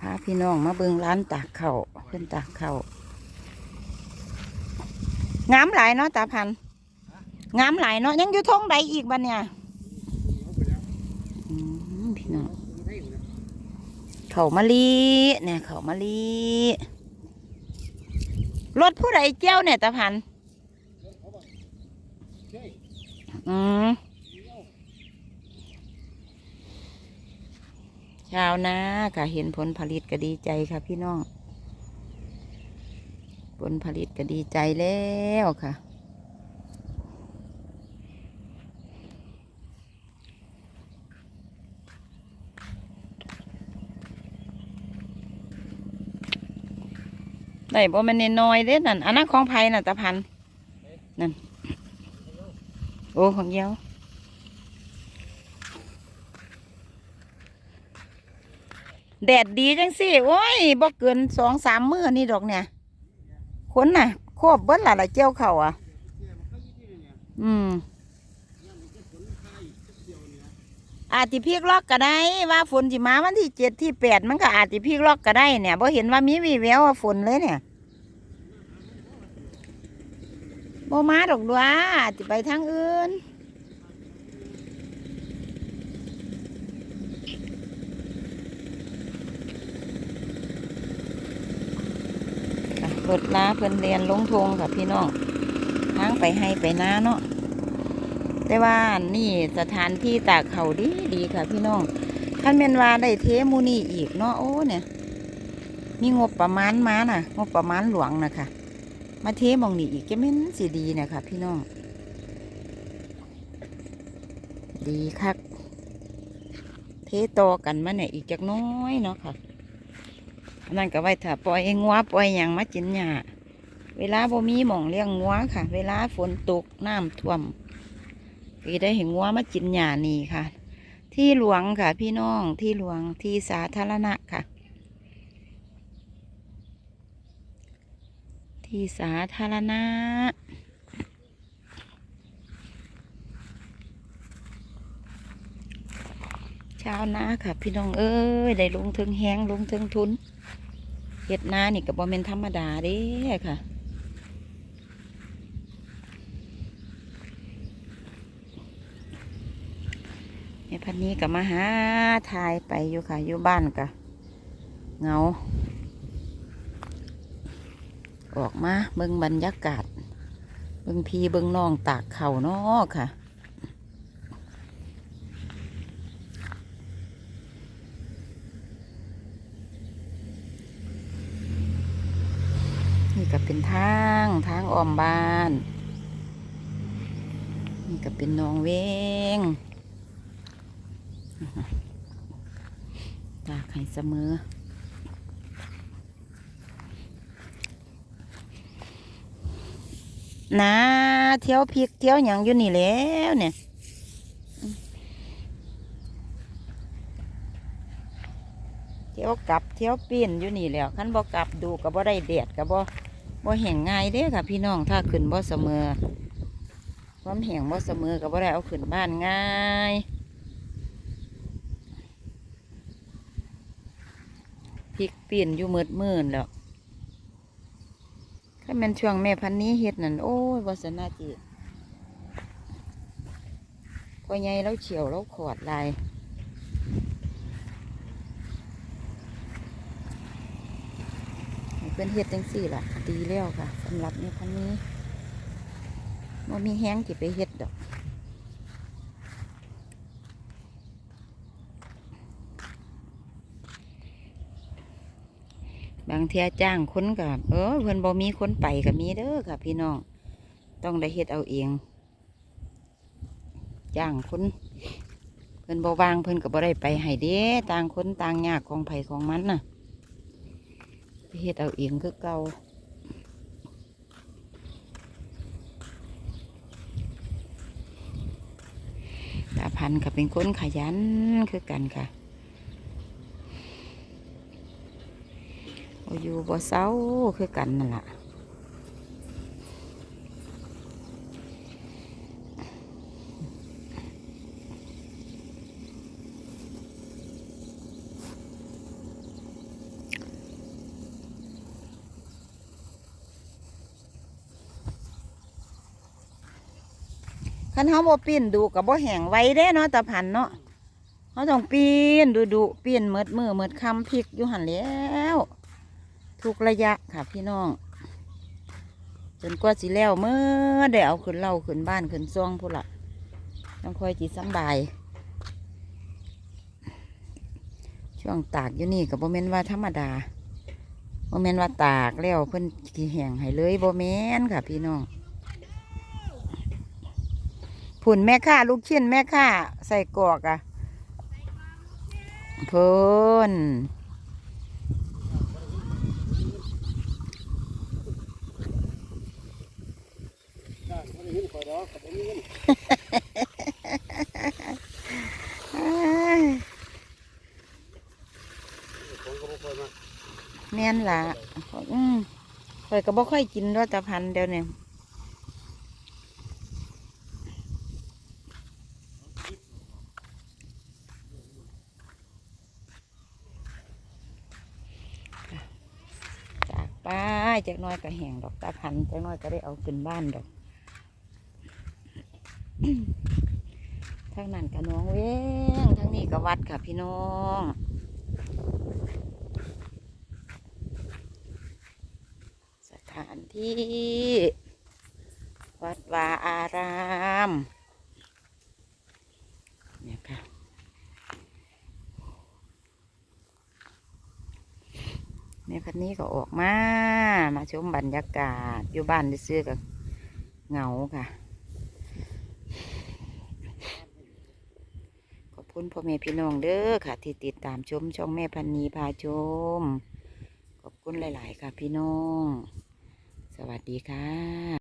พาพี่น้องมาเบิงร้านตากเข่าเพิ่นตากเข่างามหลายเนาะตาพันงามหลายเนาะยังอยู่ท้องใดอีกบ้านเนี่ยพี่น้องเขามะลีเนี่ยเขามะลีรถผู้ใดเจ้าเนี่ยตาพันอืม ชาวนาค่ะเห็นผลผลิตก็ดีใจค่ะพี่น้อง ผลผลิตก็ดีใจแล้วค่ะ ได้บ่แมันน้อยเด้นั่นอันนั้นของไผ่น่ะตะพันนั่นโอ้ของเยีย แดดดีจังสิโอ้ยบ่เกินสองสามมื้อนี่ดอกเนี่ยคนน่ะครบเบิ้ลละละเจ้าเขาอะ อืมอาจจะพลิกล็อกก็ได้ ว่าฝนสิมาวันที่เจ็ดที่แปดมันก็อาจจะพลิกล็อกก็ได้เนี่ยบ่เห็นว่ามีวีแววว่าฝนเลยเนี่ยบ่มาดอกดัวอาจจะไปทางอื่น ค่ะ รถลาเพิ่นเรียนลงทงค่ะพี่น้องทางไปให้ไปน้าเนาะแต่ว่านี่สถานที่ตากเขาดีดีค่ะพี่น้องท่านเมนวาได้เทมูนี่อีกเนาะโอ้เนี่ยมีงบประมาณมาน่ะ งบประมาณหลวงนะคะมาเทมองนี่อีกจะเม่นสิดีนะคะพี่น้อง ดีคักเทต่อกันมาเนี่ยอีกจักน้อยเนาะค่ะ อันนั่นก็ไว้ถ้าปล่อยงัวปล่อยหยังมากินหญ้าเวลาบ่มีหม่องเลี้ยงงัวค่ะ เวลาฝนตกน้ำท่วมก็ได้เห็นงัวมากินหญ้านี่ค่ะ ที่หลวงค่ะ พี่น้องที่หลวงที่สาธารณะค่ะ ที่สาธารณะชาวนาค่ะ พี่น้องเอ้ยได้ลงถึงแหงลงถึงทุน เฮ็ดนานี่ก็บ่แม่นธรรมดาเด้ค่ะ แม่พันนี้ก็มาหาทายไปอยู่ค่ะ อยู่บ้านกะเงา ออกมาเบิ่งบรรยากาศ เบิ่งพีเบิ่งน้องตากเข่านาะค่ะ ก็เป็นทางทางอ้อมบ้าน นี่ก็เป็นนองเวงตากให้เสมอนะเที่ยวพริกเที่ยวหยังอยู่นี่แล้วเนี่ยเที่ยวกลับเที่ยวปีนอยู่นี่แล้วคันบ่กลับดูก็บ่ได้แดดก็บ่บ่ แห้งง่ายเด้ค่ะ พี่น้องถ้าขึ้นบ่เสมอความแห้งบ่เสมอก็บ่ได้เอาขึ้นบ้านง่ายพริกปีนอยู่มืดมื่นแล้วถ้าม่นช่วงแม่พันนี้เฮ็ดนั่นโอ้ยบ่สนาจิพอใหญ่แล้วเฉียวแล้วขอดลาย ให้ เพื่อนเฮ็ดจังสี่ล่ะ ดีแล้วค่ะสำหรับในพันนี้ว่ามีแห้งที่ไปเฮ็ดดอกบางเทียจ้างคนกับเออเพื่อนบ่มีคนไปกับมีเด้อค่ะ พี่น้องต้องได้เฮ็ดเอาเอง จ้างคนเพื่อนบ่วางเพื่อนก็บ่ได้ไปให้เด้ต่างคนต่างยากของไผของมันน่ะ เฮ็ดเอาเองคือเก่าตาพันก็เป็นคนขยันคือกันค่ะอยู่บ่เศร้าคือกันนั่นล่ะ คันเฮาบ่ปีนดูกับบ่แห้งไว้เด้เนาะตาพันเนาะเฮาต้องปีนดูดูปีนเมิดมือเมิดคำพริกอยู่หันแล้วทุกระยะค่ะพี่น้อง จนกว่าสิแล้วเมื่อได้เอาขึ้นเล่าขึ้นบ้านขึ้นซ่องพุ่นละต้องคอยจีสำบาย ช่วงตากอยู่นี่กับโบเมนว่าธรรมดาโบเมนว่าตากแล้วเพิ่นกี่แห้งให้เลยโบเมนค่ะพี่น้อง ผุ่นแม่ค่าลูกชิ้นแม่ค่าใส่กอกอะเพิ่นเนียของก็บ่ค่อยมาแม่นละอืมข่อยก็บ่ค่อยกินรสตะพันเดี๋ยวนี้ ป้าจากหน้อยก็แห้งดอกตาพันจากหน้อยก็ได้เอาขึ้นบ้านดอกทางนั้นก็น้องเว้งทางนี้ก็วัดค่ะพี่น้องสถานที่ วัดวาอารามเนี่ยค่ะ แม่พันนี้ก็ออกมา มาชมบรรยากาศอยู่บ้านซื้อกับเหงาค่ะ ขอบคุณพ่อแม่พี่น้องเด้อค่ะ ที่ติดตามชมช่องแม่พันนีพาชม ขอบคุณหลาย ๆ ค่ะพี่น้อง สวัสดีค่ะ